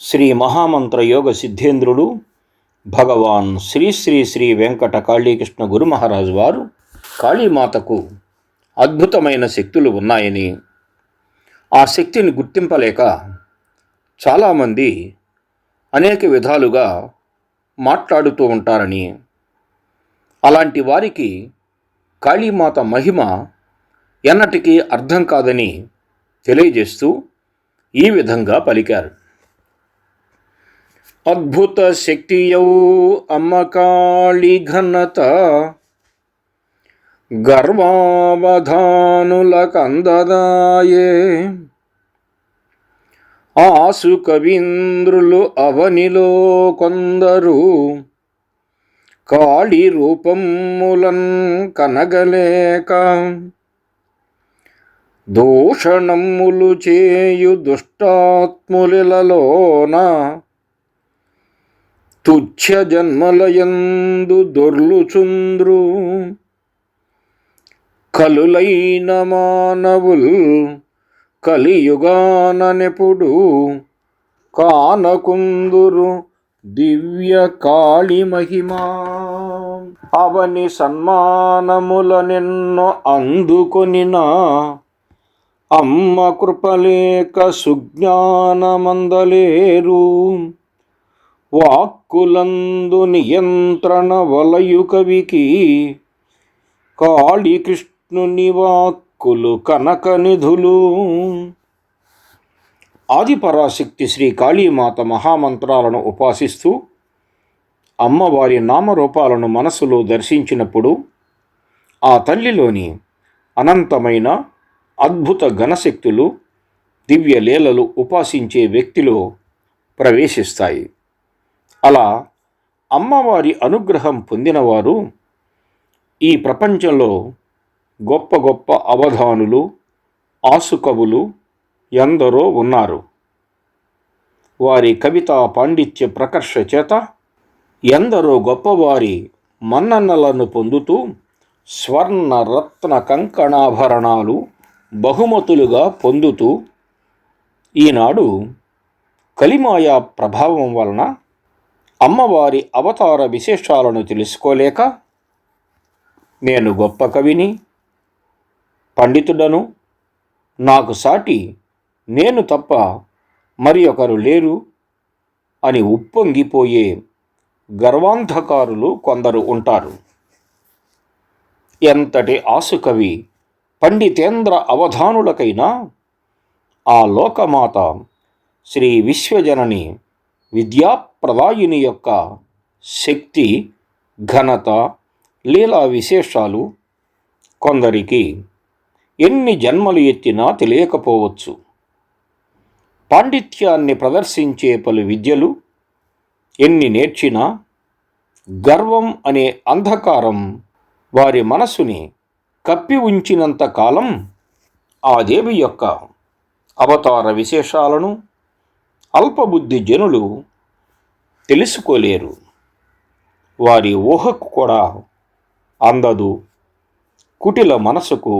శ్రీ మహామంత్ర యోగ సిద్ధేంద్రుడు భగవాన్ శ్రీ శ్రీ శ్రీ వెంకట కాళీకృష్ణ గురు మహారాజు వారు కాళీమాతకు అద్భుతమైన శక్తులు ఉన్నాయని ఆ శక్తిని గుర్తింపలేక చాలామంది అనేక విధాలుగా మాట్లాడుతూ ఉంటారని అలాంటి వారికి కాళీమాత మహిమ ఎన్నటికీ అర్థం కాదని తెలియజేస్తూ ఈ విధంగా పలికారు. అద్భుత శక్తియౌ అమ్మకాళి ఘనత. గర్వావధానులకందదాయే ఆసు కవీంద్రులు అవనిలో కొందరు. కాళి రూపములన్ కనగలేక. దూషణములు చేయు దుష్టాత్ములలోన తుచ్చ జన్మలయందు దొర్లుచుంద్రు. కలులైన మానవుల్ కలియుగాననెప్పుడు కానకుందురు దివ్య కాళి మహిమా. అవని సన్మానముల నిన్నో అందుకొనినా అమ్మ కృపలేక సుజ్ఞానమందలేరు. వాక్కులందు నియంత్రణ వలయు కవికి కాళీకృష్ణుని వాక్కులు కనక నిధులు. ఆదిపరాశక్తి శ్రీ కాళీమాత మహామంత్రాలను ఉపాసిస్తూ అమ్మవారి నామరూపాలను మనసులో దర్శించినప్పుడు ఆ తల్లిలోని అనంతమైన అద్భుత ఘనశక్తులు దివ్యలీలలు ఉపాసించే వ్యక్తిలో ప్రవేశిస్తాయి. అలా అమ్మవారి అనుగ్రహం పొందినవారు ఈ ప్రపంచంలో గొప్ప గొప్ప అవధానులు ఆసుకవులు ఎందరో ఉన్నారు. వారి కవితా పాండిత్య ప్రకర్ష చేత ఎందరో గొప్పవారి మన్ననలను పొందుతూ స్వర్ణ రత్న కంకణాభరణాలు బహుమతులుగా పొందుతూ ఈనాడు కలిమాయా ప్రభావం వలన అమ్మవారి అవతార విశేషాలను తెలుసుకోలేక నేను గొప్ప కవిని పండితుడను నాకు సాటి నేను తప్ప మరి ఒకరు లేరు అని ఉప్పొంగిపోయే గర్వాంధకారులు కొందరు ఉంటారు. ఎంతటి ఆసుకవి పండితేంద్ర అవధానులకైనా ఆ లోకమాత శ్రీ విశ్వజనని విద్యా విద్యాప్రదాయిని యొక్క శక్తి ఘనత లీలా విశేషాలు కొందరికి ఎన్ని జన్మలు ఎత్తినా తెలియకపోవచ్చు. పాండిత్యాన్ని ప్రదర్శించే పలు విద్యలు ఎన్ని నేర్చినా గర్వం అనే అంధకారం వారి మనసుని కప్పి ఉంచినంత కాలం ఆ దేవి యొక్క అవతార విశేషాలను అల్పబుద్ధి జనులు తెలుసుకోలేరు. వారి ఊహకు కూడా అందదు కుటిల మనసుకు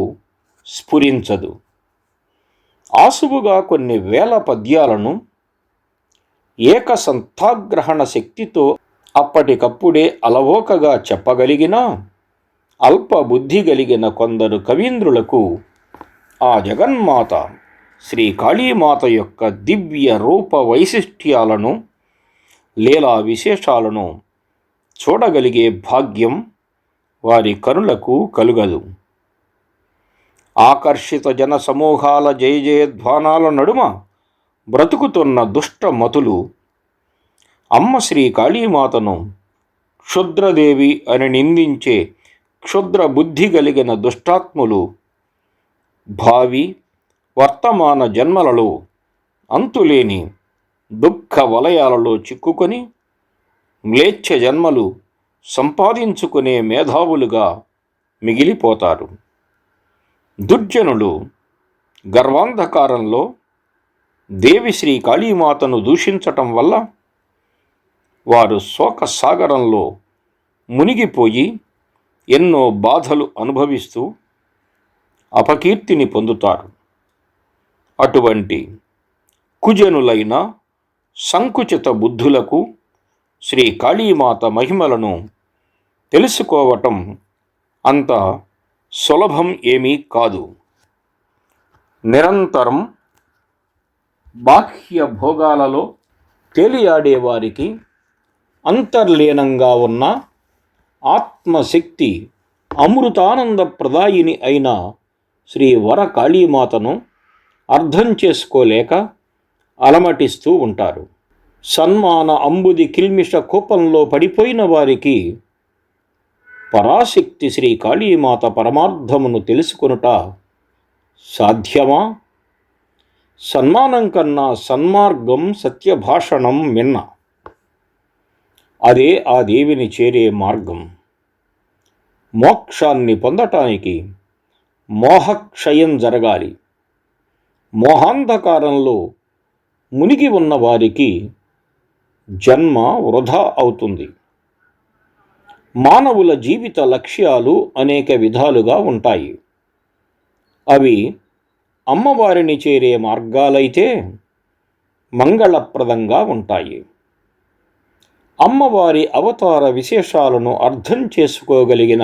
స్ఫురించదు. ఆసువుగా కొన్ని వేల పద్యాలను ఏకసంతాగ్రహణ శక్తితో అప్పటికప్పుడే అలవోకగా చెప్పగలిగిన అల్ప బుద్ధి కలిగిన కొందరు కవీంద్రులకు ఆ జగన్మాత శ్రీ కాళీమాత యొక్క దివ్య రూప వైశిష్ట్యాలను లీలా విశేషాలను చూడగలిగే భాగ్యం వారి కనులకు కలుగదు. ఆకర్షిత జన సమూహాల జయ జయధ్వానాల నడుమ బ్రతుకుతున్న దుష్ట మతులు అమ్మ శ్రీ కాళీమాతను క్షుద్రదేవి అని నిందించే క్షుద్ర బుద్ధి కలిగిన దుష్టాత్ములు భావి వర్తమాన జన్మలలో అంతులేని దుఃఖ వలయాలలో చిక్కుకొని మ్లేచ్ఛ జన్మలు సంపాదించుకునే మేధావులుగా మిగిలిపోతారు. దుర్జనులు గర్వాంధకారంలో దేవిశ్రీ కాళీమాతను దూషించటం వల్ల వారు శోక సాగరంలో మునిగిపోయి ఎన్నో బాధలు అనుభవిస్తూ అపకీర్తిని పొందుతారు. అటువంటి కుజనులైన సంకుచిత బుద్ధులకు శ్రీ కాళీమాత మహిమలను తెలుసుకోవటం అంత సులభం ఏమీ కాదు. నిరంతరం బాహ్య భోగాలలో తేలియాడే వారికి అంతర్లీనంగా ఉన్న ఆత్మశక్తి అమృతానంద ప్రదాయిని అయిన శ్రీ వర కాళీమాతను అర్థం చేసుకోలేక అలమటిస్తూ ఉంటారు. సన్మాన అంబుది కిల్మిష కోపంలో పడిపోయిన వారికి పరాశక్తి శ్రీ కాళీమాత పరమార్థమును తెలుసుకొనుట సాధ్యమా? సన్మానం కన్నా సన్మార్గం సత్యభాషణం మిన్న. అదే ఆ దేవిని చేరే మార్గం. మోక్షాన్ని పొందటానికి మోహక్షయం జరగాలి. మోహాంధకారంలో మునిగి ఉన్న వారికి జన్మ వృధా అవుతుంది. మానవుల జీవిత లక్ష్యాలు అనేక విధాలుగా ఉంటాయి. అవి అమ్మవారిని చేరే మార్గాలైతే మంగళప్రదంగా ఉంటాయి. అమ్మవారి అవతార విశేషాలను అర్థం చేసుకోగలిగిన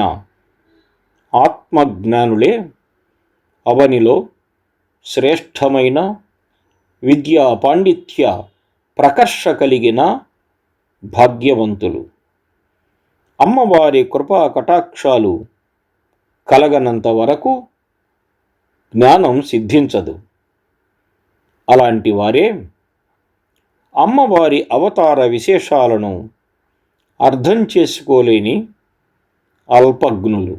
ఆత్మజ్ఞానులే అవనిలో శ్రేష్టమైన విద్యా పాండిత్య ప్రకర్ష కలిగిన భాగ్యవంతులు. అమ్మవారి కృపా కటాక్షాలు కలగనంత వరకు జ్ఞానం సిద్ధించదు. అలాంటి వారే అమ్మవారి అవతార విశేషాలను అర్థం చేసుకోలేని అల్పజ్ఞులు.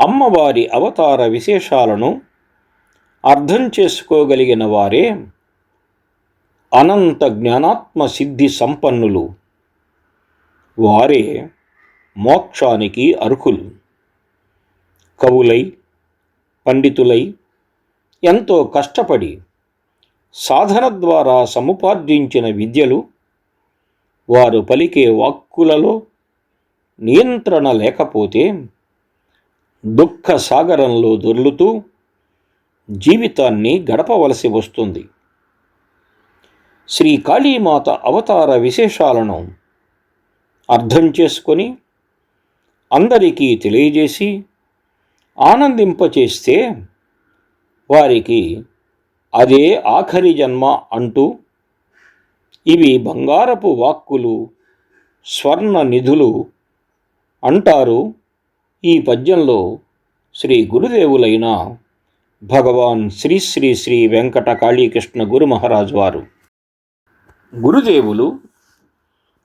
అమ్మవారి అవతార విశేషాలను అర్థం చేసుకోగలిగిన వారే అనంత జ్ఞానాత్మ సిద్ధి సంపన్నులు. వారే మోక్షానికి అర్హులు. కవులై పండితులై ఎంతో కష్టపడి సాధన ద్వారా సముపార్జించిన విద్యలు వారు పలికే వాక్కులలో నియంత్రణ లేకపోతే దుఃఖ సాగరంలో దొర్లుతూ జీవితాన్ని గడపవలసి వస్తుంది. శ్రీ కాళీమాత అవతార విశేషాలను అర్థం చేసుకొని అందరికీ తెలియజేసి ఆనందింపచేస్తే వారికి అదే ఆఖరి జన్మ అంటూ ఇవి బంగారపు వాక్కులు స్వర్ణ నిధులు అంటారు ఈ పద్యంలో శ్రీ గురుదేవులైన భగవాన్ శ్రీ శ్రీ శ్రీ వెంకట కాళీకృష్ణ గురు మహారాజు వారు. గురుదేవులు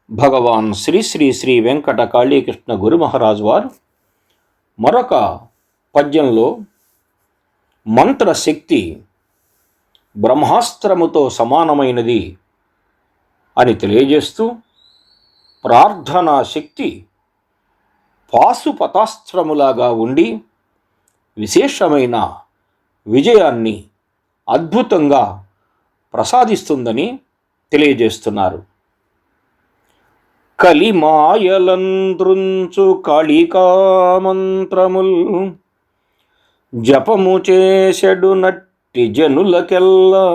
భగవాన్ శ్రీ శ్రీ శ్రీ వెంకట కాళీకృష్ణ గురు మహారాజు వారు మరొక పద్యంలో మంత్రశక్తి బ్రహ్మాస్త్రముతో సమానమైనది అని తెలియజేస్తూ ప్రార్థనా శక్తి పాశుపతాస్త్రములాగా ఉండి విశేషమైన విజయాన్ని అద్భుతంగా ప్రసాదిస్తుందని తెలియజేస్తున్నారు. కలిమాయలంద్రుంచు కాళికామంత్రముల్ జపము చేసెడు నట్టి జనులకెల్లా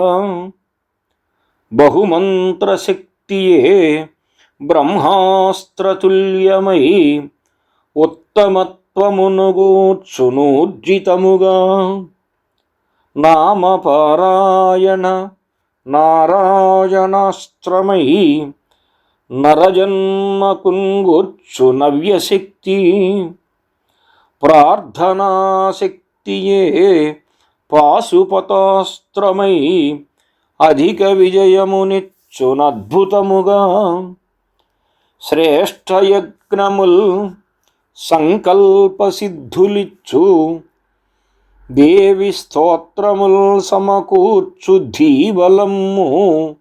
బహుమంత్రశక్తియే బ్రహ్మాస్త్రతుల్యమై ఉత్తమత్వమునుగూర్చునూర్జితముగా నామపారాయణ నారాయణాస్త్రమై నరజన్మకుంగూర్చు నవ్యశక్తి ప్రార్థనాశక్తియే పాశుపతాస్త్రమై అధిక విజయమునిచ్చునద్భుతముగా శ్రేష్టయజ్ఞముల్ సంకల్పసిద్ధులిచ్చు దేవి స్తోత్రముల్ సమకూర్చు ధీబలమ్ము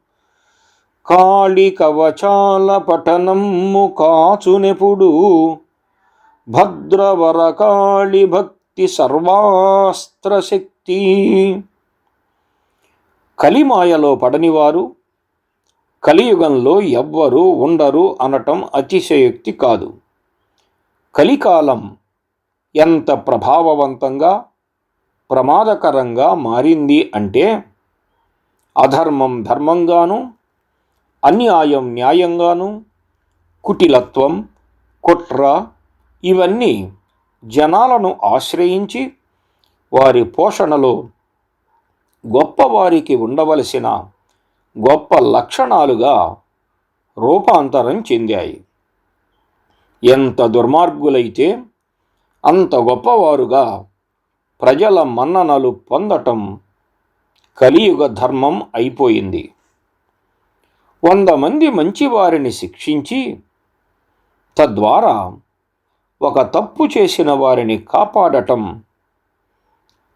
కాళి కవచాల పఠనమ్ము కాచునెపుడు. భద్రవర కాళి భక్తి సర్వాస్త్ర శక్తి. కలిమాయలో పడనివారు. కలియుగంలో ఎవ్వరూ ఉండరు అనటం అతిశయోక్తి కాదు. కలికాలం ఎంత ప్రభావవంతంగా ప్రమాదకరంగా మారింది అంటే అధర్మం ధర్మంగాను అన్యాయం న్యాయంగాను కుటిలత్వం కుట్ర ఇవన్నీ జనాలను ఆశ్రయించి వారి పోషణలో గొప్పవారికి ఉండవలసిన గొప్ప లక్షణాలుగా రూపాంతరం చెందాయి. ఎంత దుర్మార్గులైతే అంత గొప్పవారుగా ప్రజల మన్ననలు పొందటం కలియుగ ధర్మం అయిపోయింది. వంద మంది మంచివారిని శిక్షించి తద్వారా ఒక తప్పు చేసిన వారిని కాపాడటం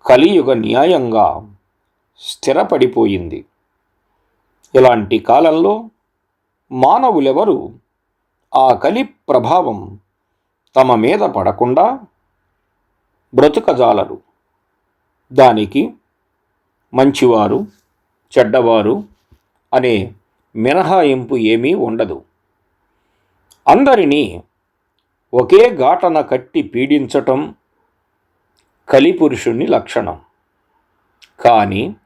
కలియుగ న్యాయంగా స్థిరపడిపోయింది. ఇలాంటి కాలంలో మానవులెవరు ఆ కలి ప్రభావం తమ మీద పడకుండా బ్రతుకజాలరు. దానికి మంచివారు చెడ్డవారు అనే మినహాయింపు ఏమీ ఉండదు. అందరినీ ఒకే ఘాటన కట్టి పీడించటం కలిపురుషుని లక్షణం. కానీ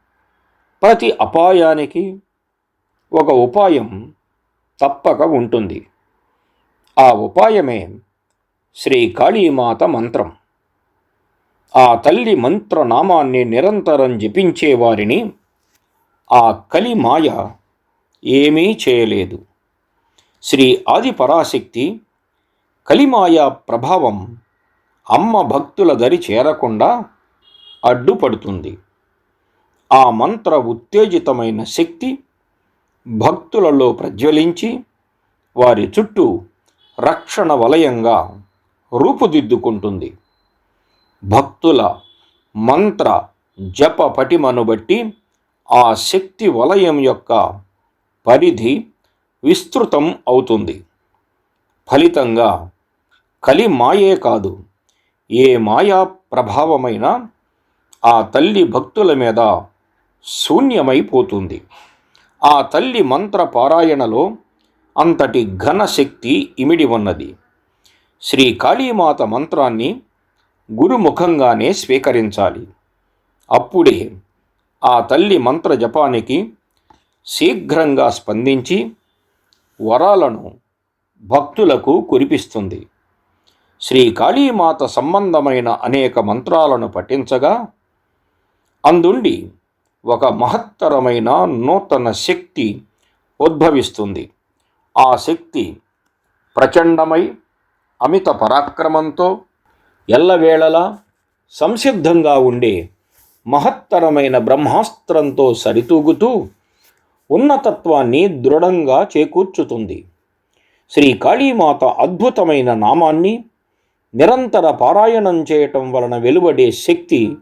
ప్రతి అపాయానికి ఒక ఉపాయం తప్పక ఉంటుంది. ఆ ఉపాయమే శ్రీ కాళీమాత మంత్రం. ఆ తల్లి మంత్రనామాన్ని నిరంతరం జపించే వారిని ఆ కలి మాయ ఏమీ చేయలేదు. శ్రీ ఆది పరాశక్తి కలిమాయ ప్రభావం అమ్మ భక్తుల దరి చేరకుండా అడ్డుపడుతుంది. ఆ మంత్ర ఉత్తేజితమైన శక్తి భక్తులలో ప్రజ్వలించి వారి చుట్టూ రక్షణ వలయంగా రూపుదిద్దుకుంటుంది. భక్తుల మంత్ర జప పటిమను బట్టి ఆ శక్తి వలయం యొక్క పరిధి విస్తృతం అవుతుంది. ఫలితంగా కలి మాయే కాదు ఏ మాయా ప్రభావమైనా ఆ తల్లి భక్తుల మీద శూన్యమైపోతుంది. ఆ తల్లి మంత్ర పారాయణలో అంతటి ఘన శక్తి ఇమిడి ఉన్నది. శ్రీ కాళీమాత మంత్రాన్ని గురుముఖంగానే స్వీకరించాలి. అప్పుడే ఆ తల్లి మంత్ర జపానికి శీఘ్రంగా స్పందించి వరాలను భక్తులకు కురిపిస్తుంది. శ్రీ కాళీమాత సంబంధమైన అనేక మంత్రాలను పఠించగా అందుండి ఒక మహత్తరమైన నూతన శక్తి ఉద్భవిస్తుంది. ఆ శక్తి ప్రచండమై అమిత పరాక్రమంతో ఎల్లవేళలా సంసిద్ధంగా ఉండే మహత్తరమైన బ్రహ్మాస్త్రంతో సరితూగుతూ ఉన్నతత్వాన్ని దృఢంగా చేకూర్చుతుంది. శ్రీ కాళీమాత అద్భుతమైన నామాన్ని నిరంతర పారాయణం చేయటం వలన వెలువడే శక్తి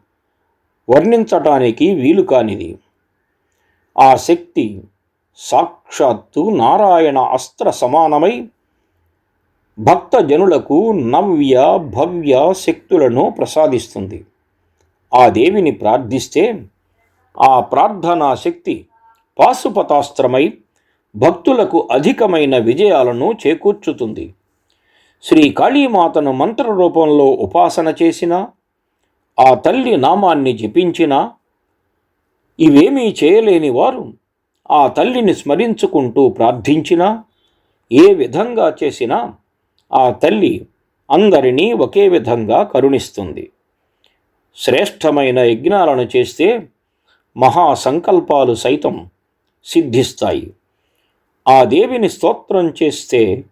వర్ణించటానికి వీలు కానిది. ఆ శక్తి సాక్షాత్తు నారాయణ అస్త్ర సమానమై భక్తజనులకు నవ్య భవ్య శక్తులను ప్రసాదిస్తుంది. ఆ దేవిని ప్రార్థిస్తే ఆ ప్రార్థనా శక్తి పాశుపతాస్త్రమై భక్తులకు అధికమైన విజయాలను చేకూర్చుతుంది. శ్రీ కాళీమాతను మంత్ర రూపంలో ఉపాసన చేసిన ఆ తల్లి నామాన్ని జపించిన ఇవేమీ చేయలేని వారు ఆ తల్లిని స్మరించుకుంటూ ప్రార్థించినా ఏ విధంగా చేసినా ఆ తల్లి అందరినీ ఒకే విధంగా కరుణిస్తుంది. శ్రేష్టమైన యజ్ఞాలను చేస్తే మహా సంకల్పాలు సైతం సిద్ధిస్తాయి. ఆ దేవిని స్తోత్రం చేస్తే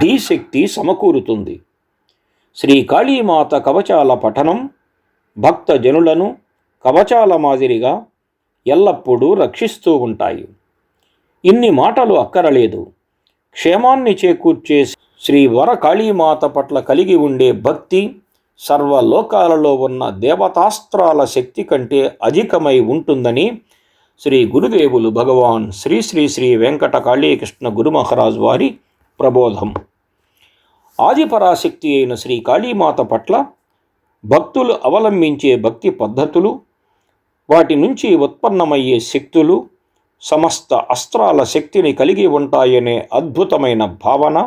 ధీశక్తి సమకూరుతుంది. శ్రీ కాళీమాత కవచాల పఠనం భక్తజనులను కవచాల మాదిరిగా ఎల్లప్పుడూ రక్షిస్తూ ఉంటాయి. ఇన్ని మాటలు అక్కరలేదు. క్షేమాన్ని చేకూర్చే శ్రీ వర కాళీమాత పట్ల కలిగి ఉండే భక్తి సర్వలోకాలలో ఉన్న దేవతాస్త్రాల శక్తి కంటే అధికమై ఉంటుందని శ్రీ గురుదేవులు భగవాన్ శ్రీ శ్రీ శ్రీ వెంకట కాళీకృష్ణ గురు మహారాజ్ వారి ప్రబోధం. ఆదిపరాశక్తి అయిన శ్రీ కాళీమాత పట్ల భక్తులు అవలంబించే భక్తి పద్ధతులు వాటి నుంచి ఉత్పన్నమయ్యే శక్తులు సమస్త అస్త్రాల శక్తిని కలిగి ఉంటాయనే అద్భుతమైన భావన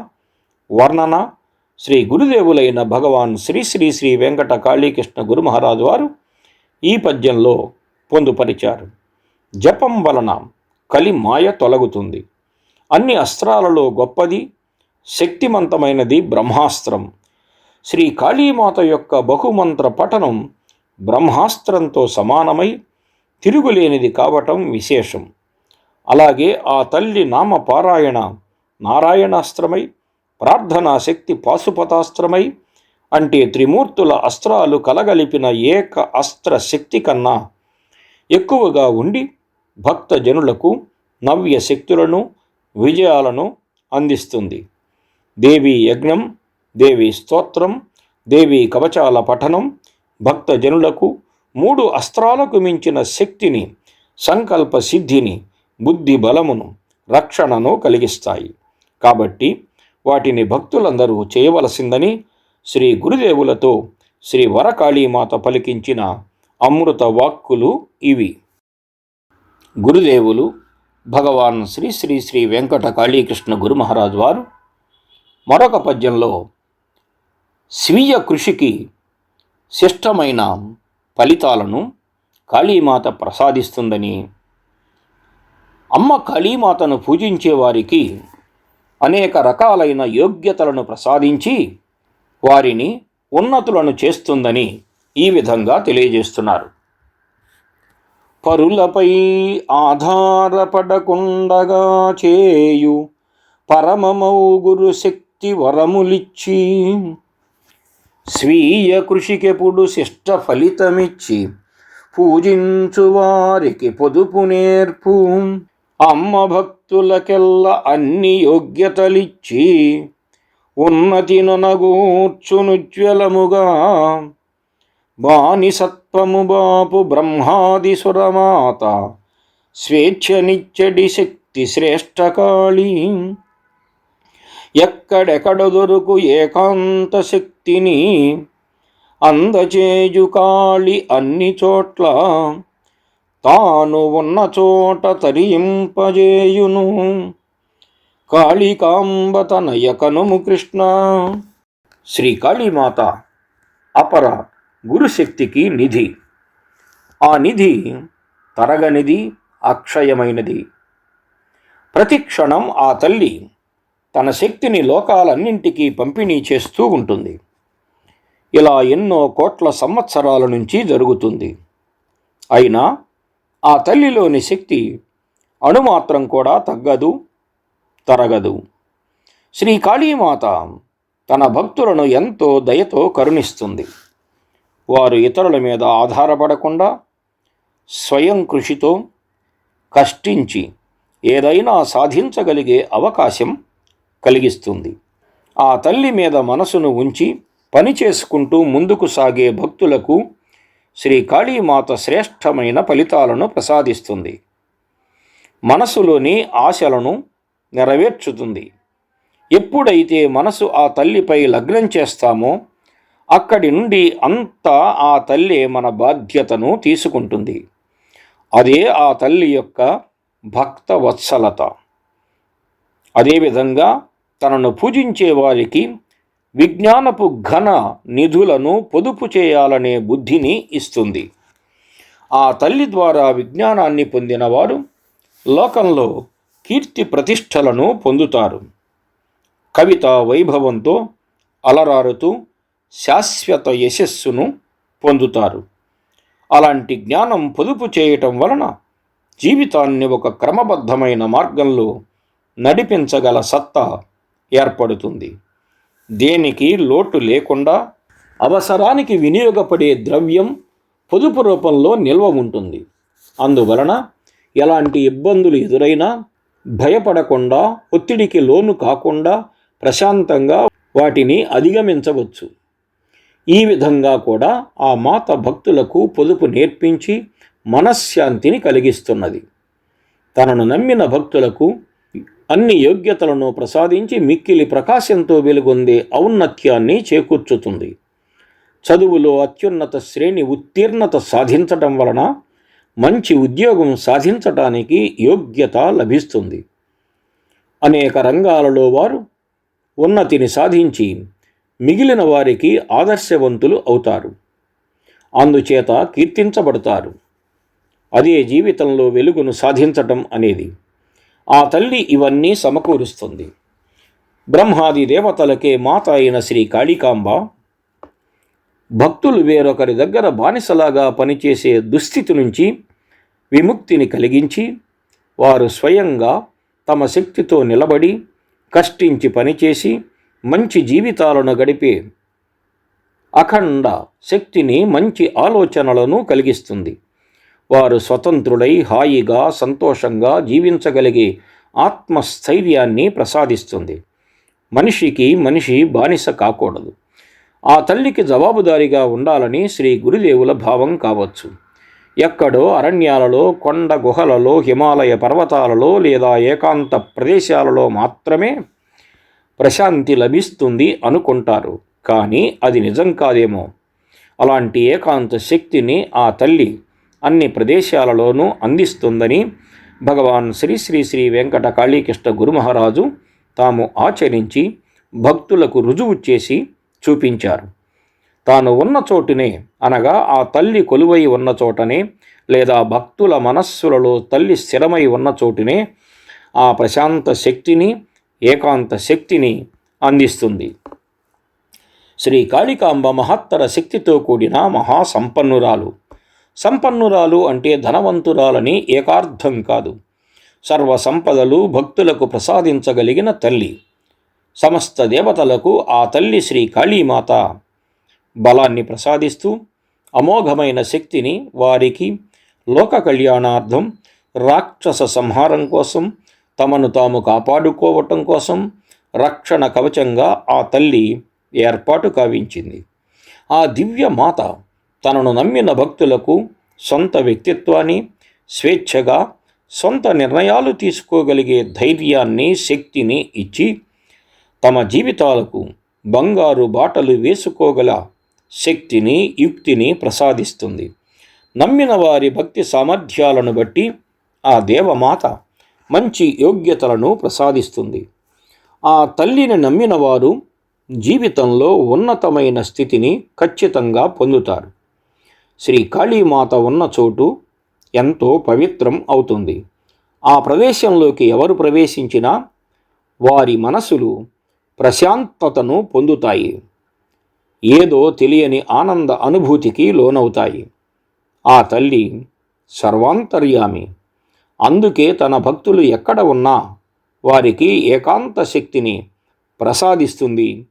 వర్ణన శ్రీ గురుదేవులైన భగవాన్ శ్రీ శ్రీ శ్రీ వెంకట కాళీకృష్ణ గురు మహారాజు వారు ఈ పద్యంలో పొందుపరిచారు. జపం వలన కలి మాయ తొలగుతుంది. అన్ని అస్త్రాలలో గొప్పది శక్తిమంతమైనది బ్రహ్మాస్త్రం. శ్రీ కాళీమాత యొక్క బహుమంత్ర పఠనం బ్రహ్మాస్త్రంతో సమానమై తిరుగులేనిది కావటం విశేషం. అలాగే ఆ తల్లి నామ పారాయణ నారాయణాస్త్రమై ప్రార్థనా శక్తి పాశుపతాస్త్రమై అంటే త్రిమూర్తుల అస్త్రాలు కలగలిపిన ఏక అస్త్ర శక్తి కన్నా ఎక్కువగా ఉండి భక్త జనులకు నవ్య శక్తులను విజయాలను అందిస్తుంది. దేవి యజ్ఞం దేవి స్తోత్రం దేవి కవచాల పఠనం భక్త జనులకు మూడు అస్త్రాలకు మించిన శక్తిని సంకల్ప సిద్ధిని బుద్ధి బలమును రక్షణను కలిగిస్తాయి. కాబట్టి వాటిని భక్తులందరూ చేయవలసిందని శ్రీ గురుదేవులతో శ్రీ వరకాళీమాత పలికించిన అమృత వాక్కులు ఇవి. గురుదేవులు భగవాన్ శ్రీ శ్రీ శ్రీ వెంకట కాళీకృష్ణ గురు మహారాజ్ వారు మరొక పద్యంలో స్వీయ కృషికి శిష్టమైన ఫలితాలను కాళీమాత ప్రసాదిస్తుందని అమ్మ కాళీమాతను పూజించే వారికి అనేక రకాలైన యోగ్యతలను ప్రసాదించి వారిని ఉన్నతులను చేస్తుందని ఈ విధంగా తెలియజేస్తున్నారు. పరులపై ఆధారపడకుండగా చేయు పరమమౌ గురు శక్తి వరములిచ్చి స్వీయ కృషికెప్పుడు శిష్ట ఫలితమిచ్చి పూజించు వారికి పొదుపు నేర్పు. అమ్మ భక్తులకెల్ల అన్ని యోగ్యతలిచ్చి ఉన్నతి నొనగూర్చునుజ్వలముగా బానిసత్వము బాపు బ్రహ్మాది సురమాత స్వేచ్ఛనిచ్చడి శక్తి శ్రేష్టకాళి. ఎక్కడెక్కడ దొరుకు ఏకాంత శక్తిని అందచేజు కాళి అన్ని చోట్ల తాను ఉన్న చోట తరింపజేయును. కాళికాంబ తనయ కనుము కృష్ణ. శ్రీ కాళీమాత అపర గురుశక్తికి నిధి. ఆ నిధి తరగనిది అక్షయమైనది. ప్రతిక్షణం ఆ తల్లి తన శక్తిని లోకాలన్నింటికీ పంపిణీ చేస్తూ ఉంటుంది. ఇలా ఎన్నో కోట్ల సంవత్సరాల నుంచి జరుగుతుంది. అయినా ఆ తల్లిలోని శక్తి అణుమాత్రం కూడా తగ్గదు తరగదు. శ్రీ కాళీమాత తన భక్తులను ఎంతో దయతో కరుణిస్తుంది. వారు ఇతరుల మీద ఆధారపడకుండా స్వయం కృషితో కష్టించి ఏదైనా సాధించగలిగే అవకాశం కలిగిస్తుంది. ఆ తల్లి మీద మనసును ఉంచి పని చేసుకుంటూ ముందుకు సాగే భక్తులకు శ్రీ కాళీమాత శ్రేష్టమైన ఫలితాలను ప్రసాదిస్తుంది. మనసులోని ఆశలను నెరవేర్చుతుంది. ఎప్పుడైతే మనసు ఆ తల్లిపై లగ్నం చేస్తామో అక్కడి నుండి అంతా ఆ తల్లి మన బాధ్యతను తీసుకుంటుంది. అదే ఆ తల్లి యొక్క భక్త వత్సలత అదేవిధంగా తనను పూజించే వారికి విజ్ఞానపు ఘన నిధులను పొదుపు చేయాలనే బుద్ధిని ఇస్తుంది. ఆ తల్లి ద్వారా విజ్ఞానాన్ని పొందినవారు లోకంలో కీర్తి ప్రతిష్టలను పొందుతారు. కవిత వైభవంతో అలరారుతూ శాశ్వత యశస్సును పొందుతారు. అలాంటి జ్ఞానం పొదుపు చేయటం వలన జీవితాన్ని ఒక క్రమబద్ధమైన మార్గంలో నడిపించగల సత్తా ఏర్పడుతుంది. దేనికి లోటు లేకుండా అవసరానికి వినియోగపడే ద్రవ్యం పొదుపు రూపంలో నిల్వ ఉంటుంది. అందువలన ఎలాంటి ఇబ్బందులు ఎదురైనా భయపడకుండా ఒత్తిడికి లోను కాకుండా ప్రశాంతంగా వాటిని అధిగమించవచ్చు. ఈ విధంగా కూడా ఆ మాత భక్తులకు పొదుపు నేర్పించి మనశ్శాంతిని కలిగిస్తున్నది. తనను నమ్మిన భక్తులకు అన్ని యోగ్యతలను ప్రసాదించి మిక్కిలి ప్రకాశంతో వెలుగొందే ఔన్నత్యాన్ని చేకూర్చుతుంది. చదువులో అత్యున్నత శ్రేణి ఉత్తీర్ణత సాధించటం వలన మంచి ఉద్యోగం సాధించటానికి యోగ్యత లభిస్తుంది. అనేక రంగాలలో వారు ఉన్నతిని సాధించి మిగిలిన వారికి ఆదర్శవంతులు అవుతారు. అందుచేత కీర్తించబడతారు. అదే జీవితంలో వెలుగును సాధించటం అనేది ఆ తల్లి ఇవన్నీ సమకూరుస్తుంది. బ్రహ్మాది దేవతలకే మాత అయిన శ్రీ కాళికాంబ భక్తులు వేరొకరి దగ్గర బానిసలాగా పనిచేసే దుస్థితి నుంచి విముక్తిని కలిగించి వారు స్వయంగా తమ శక్తితో నిలబడి కష్టించి పనిచేసి మంచి జీవితాలను గడిపే అఖండ శక్తిని మంచి ఆలోచనలను కలిగిస్తుంది. వారు స్వతంత్రుడై హాయిగా సంతోషంగా జీవించగలిగే ఆత్మస్థైర్యాన్ని ప్రసాదిస్తుంది. మనిషికి మనిషి బానిస కాకూడదు. ఆ తల్లికి జవాబుదారీగా ఉండాలని శ్రీ గురుదేవుల భావం కావచ్చు. ఎక్కడో అరణ్యాలలో కొండ గుహలలో హిమాలయ పర్వతాలలో లేదా ఏకాంత ప్రదేశాలలో మాత్రమే ప్రశాంతి లభిస్తుంది అనుకుంటారు. కానీ అది నిజం కాదేమో. అలాంటి ఏకాంత శక్తిని ఆ తల్లి అన్ని ప్రదేశాలలోనూ అందిస్తుందని భగవాన్ శ్రీ శ్రీ శ్రీ వెంకట కాళీకృష్ణ గురుమహారాజు తాము ఆచరించి భక్తులకు రుజువు చేసి చూపించారు. తాను ఉన్న చోటునే అనగా ఆ తల్లి కొలువై ఉన్న చోటనే లేదా భక్తుల మనస్సులలో తల్లి స్థిరమై ఉన్న చోటునే ఆ ప్రశాంత శక్తిని ఏకాంత శక్తిని అందిస్తుంది. శ్రీ కాళికాంబ మహత్తర శక్తితో కూడిన మహాసంపన్నురాలు సంపన్నురాలు అంటే ధనవంతురాలని ఏకార్థం కాదు. సర్వ సంపదలు భక్తులకు ప్రసాదించగలిగిన తల్లి. సమస్త దేవతలకు ఆ తల్లి శ్రీ కాళీమాత. బలాన్ని ప్రసాదిస్తూ అమోఘమైన శక్తిని వారికి లోక కళ్యాణార్థం రాక్షస సంహారం కోసం తమను తాము కాపాడుకోవటం కోసం రక్షణ కవచంగా ఆ తల్లి ఏర్పాటు కావించింది. ఆ దివ్య మాత తనను నమ్మిన భక్తులకు సొంత వ్యక్తిత్వాన్ని స్వేచ్ఛగా సొంత నిర్ణయాలు తీసుకోగలిగే ధైర్యాన్ని శక్తిని ఇచ్చి తమ జీవితాలకు బంగారు బాటలు వేసుకోగల శక్తిని యుక్తిని ప్రసాదిస్తుంది. నమ్మిన వారి భక్తి సామర్థ్యాలను బట్టి ఆ దేవమాత మంచి యోగ్యతలను ప్రసాదిస్తుంది. ఆ తల్లిని నమ్మిన వారు జీవితంలో ఉన్నతమైన స్థితిని ఖచ్చితంగా పొందుతారు. శ్రీ కాళీమాత ఉన్న చోటు ఎంతో పవిత్రం అవుతుంది. ఆ ప్రదేశంలోకి ఎవరు ప్రవేశించినా వారి మనసులు ప్రశాంతతను పొందుతాయి. ఏదో తెలియని ఆనంద అనుభూతికి లోనవుతాయి. ఆ తల్లి సర్వాంతర్యామి. అందుకే తన భక్తులు ఎక్కడ ఉన్నా వారికి ఏకాంత శక్తిని ప్రసాదిస్తుంది.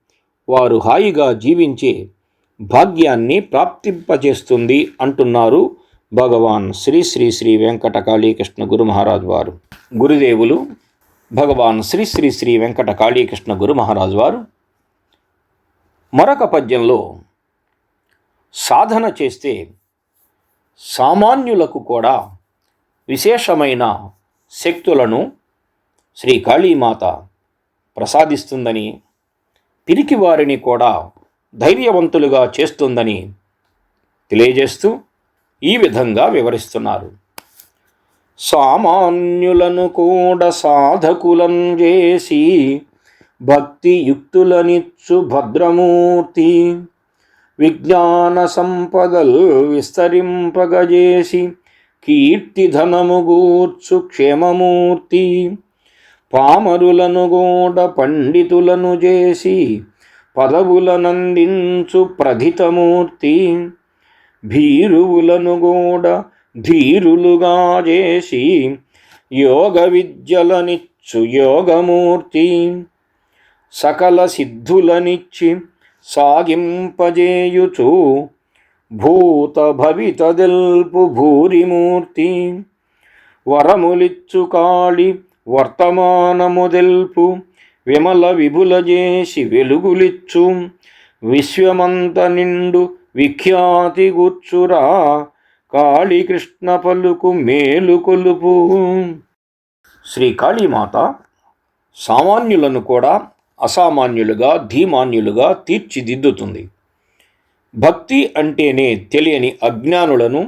వారు హాయిగా జీవించే భాగ్యాన్ని ప్రాప్తింపజేస్తుంది అంటున్నారు భగవాన్ శ్రీ శ్రీ శ్రీ వెంకట కాళీకృష్ణ గురు మహారాజ్ వారు. గురుదేవులు భగవాన్ శ్రీ శ్రీ శ్రీ వెంకట కాళీకృష్ణ గురు మహారాజ్ వారు మరొక పద్యంలో సాధన చేస్తే సామాన్యులకు కూడా విశేషమైన శక్తులను శ్రీ కాళీమాత ప్రసాదిస్తుందని పిరికి వారిని కూడా ధైర్యవంతులుగా చేస్తుందని తెలియజేస్తూ ఈ విధంగా వివరిస్తున్నారు. సామాన్యులను కూడా సాధకులను చేసి భక్తియుక్తులనిచ్చు భద్రమూర్తి విజ్ఞాన సంపదలు విస్తరింపగజేసి కీర్తి ధనము గూర్చు క్షేమమూర్తి పామరులను గూడ పండితులను చేసి పదవులనందించు ప్రథితమూర్తి భీరువులను గూడ ధీరులుగా చేసి యోగ విద్యలనిచ్చు యోగమూర్తి. సకల సిద్ధులనిచ్చి సాగింపజేయుచు భూత భవిత దెల్పు భూరిమూర్తి. వరములిచ్చు కాళి వర్తమానము దెల్పు విమల విభుల చేసి వెలుగులిచ్చు విశ్వమంత నిండు విఖ్యాతి గుర్చురా కాళీకృష్ణ పలుకు మేలు కొలుపు. శ్రీ కాళీమాత సామాన్యులను కూడా అసామాన్యులుగా ధీమాన్యులుగా తీర్చిదిద్దుతుంది. భక్తి అంటేనే తెలియని అజ్ఞానులను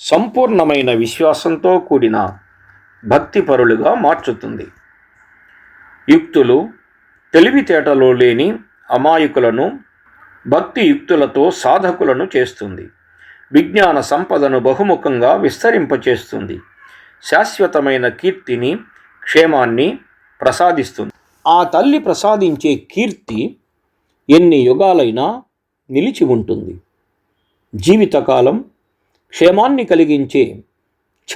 సంపూర్ణమైన విశ్వాసంతో కూడిన భక్తిపరులుగా మార్చుతుంది. యుక్తులు తెలివితేటలో లేని అమాయకులను భక్తి యుక్తులతో సాధకులను చేస్తుంది. విజ్ఞాన సంపదను బహుముఖంగా విస్తరింపచేస్తుంది. శాశ్వతమైన కీర్తిని క్షేమాన్ని ప్రసాదిస్తుంది. ఆ తల్లి ప్రసాదించే కీర్తి ఎన్ని యుగాలైనా నిలిచి ఉంటుంది. జీవితకాలం క్షేమాన్ని కలిగించే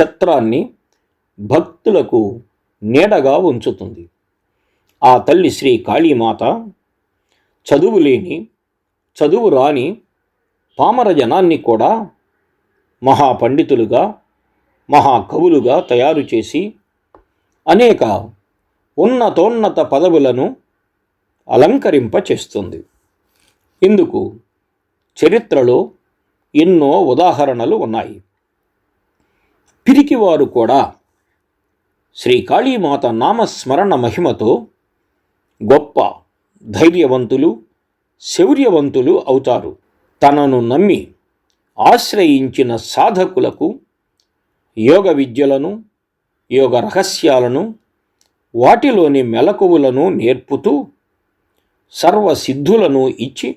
ఛత్రాన్ని భక్తులకు నీడగా ఉంచుతుంది. ఆ తల్లి శ్రీ కాళీమాత చదువు లేని చదువు రాని పామర జనాన్ని కూడా మహాపండితులుగా మహాకవులుగా తయారు చేసి అనేక ఉన్నతోన్నత పదవులను అలంకరింపచేస్తుంది. ఇందుకు చరిత్రలో ఎన్నో ఉదాహరణలు ఉన్నాయి. పిరికివారు కూడా శ్రీ కాళీమాత నామస్మరణ మహిమతో గొప్ప ధైర్యవంతులు శౌర్యవంతులు అవుతారు. తనను నమ్మి ఆశ్రయించిన సాధకులకు యోగ విద్యలను యోగ రహస్యాలను వాటిలోని మెలకువలను నేర్పుతూ సర్వసిద్ధులను ఇచ్చి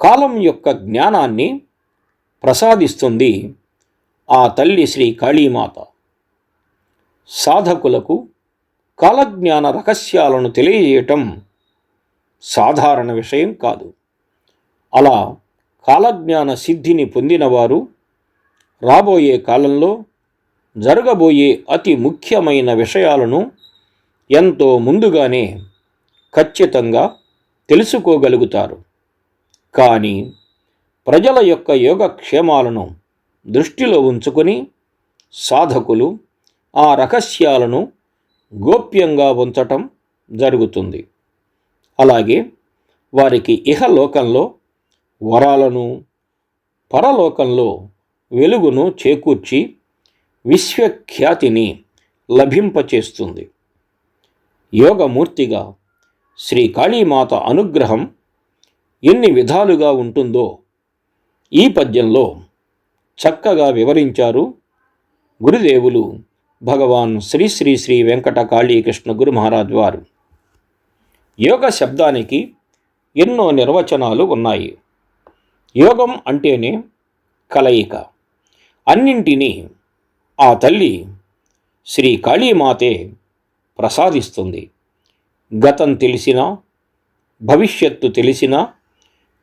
కాలం యొక్క జ్ఞానాన్ని ప్రసాదిస్తుంది ఆ తల్లి శ్రీ కాళీమాత. సాధకులకు కాలజ్ఞాన రహస్యాలను తెలియజేయటం సాధారణ విషయం కాదు. అలా కాలజ్ఞాన సిద్ధిని పొందినవారు రాబోయే కాలంలో జరగబోయే అతి ముఖ్యమైన విషయాలను ఎంతో ముందుగానే ఖచ్చితంగా తెలుసుకోగలుగుతారు. కానీ ప్రజల యొక్క యోగక్షేమాలను దృష్టిలో ఉంచుకొని సాధకులు ఆ రహస్యాలను గోప్యంగా ఉంచటం జరుగుతుంది. అలాగే వారికి ఇహలోకంలో వరాలను పరలోకంలో వెలుగును చేకూర్చి విశ్వఖ్యాతిని లభింపచేస్తుంది. యోగమూర్తిగా శ్రీ కాళీమాత అనుగ్రహం ఎన్ని విధాలుగా ఉంటుందో ఈ పద్యంలో చక్కగా వివరించారు గురుదేవులు భగవాన్ శ్రీ శ్రీ శ్రీ వెంకట కాళీకృష్ణ గురు మహారాజ్ వారు. యోగ శబ్దానికి ఎన్నో నిర్వచనాలు ఉన్నాయి. యోగం అంటేనే కలయిక. అన్నింటినీ ఆ తల్లి శ్రీ కాళీమాతే ప్రసాదిస్తుంది. గతం తెలిసినా భవిష్యత్తు తెలిసినా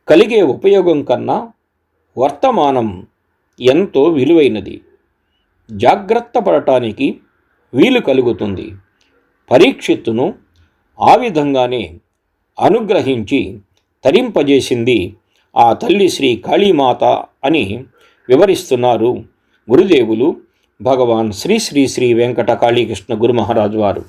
కలిగే ఉపయోగం కన్నా వర్తమానం ఎంతో విలువైనది. జాగ్రత్త పడటానికి వీలు కలుగుతుంది. పరీక్షిత్తును ఆ విధంగానే అనుగ్రహించి తరింపజేసింది ఆ తల్లి శ్రీ కాళీమాత అని వివరిస్తున్నారు గురుదేవులు భగవాన్ శ్రీ శ్రీ శ్రీ వెంకట కాళీకృష్ణ గురు మహారాజు వారు.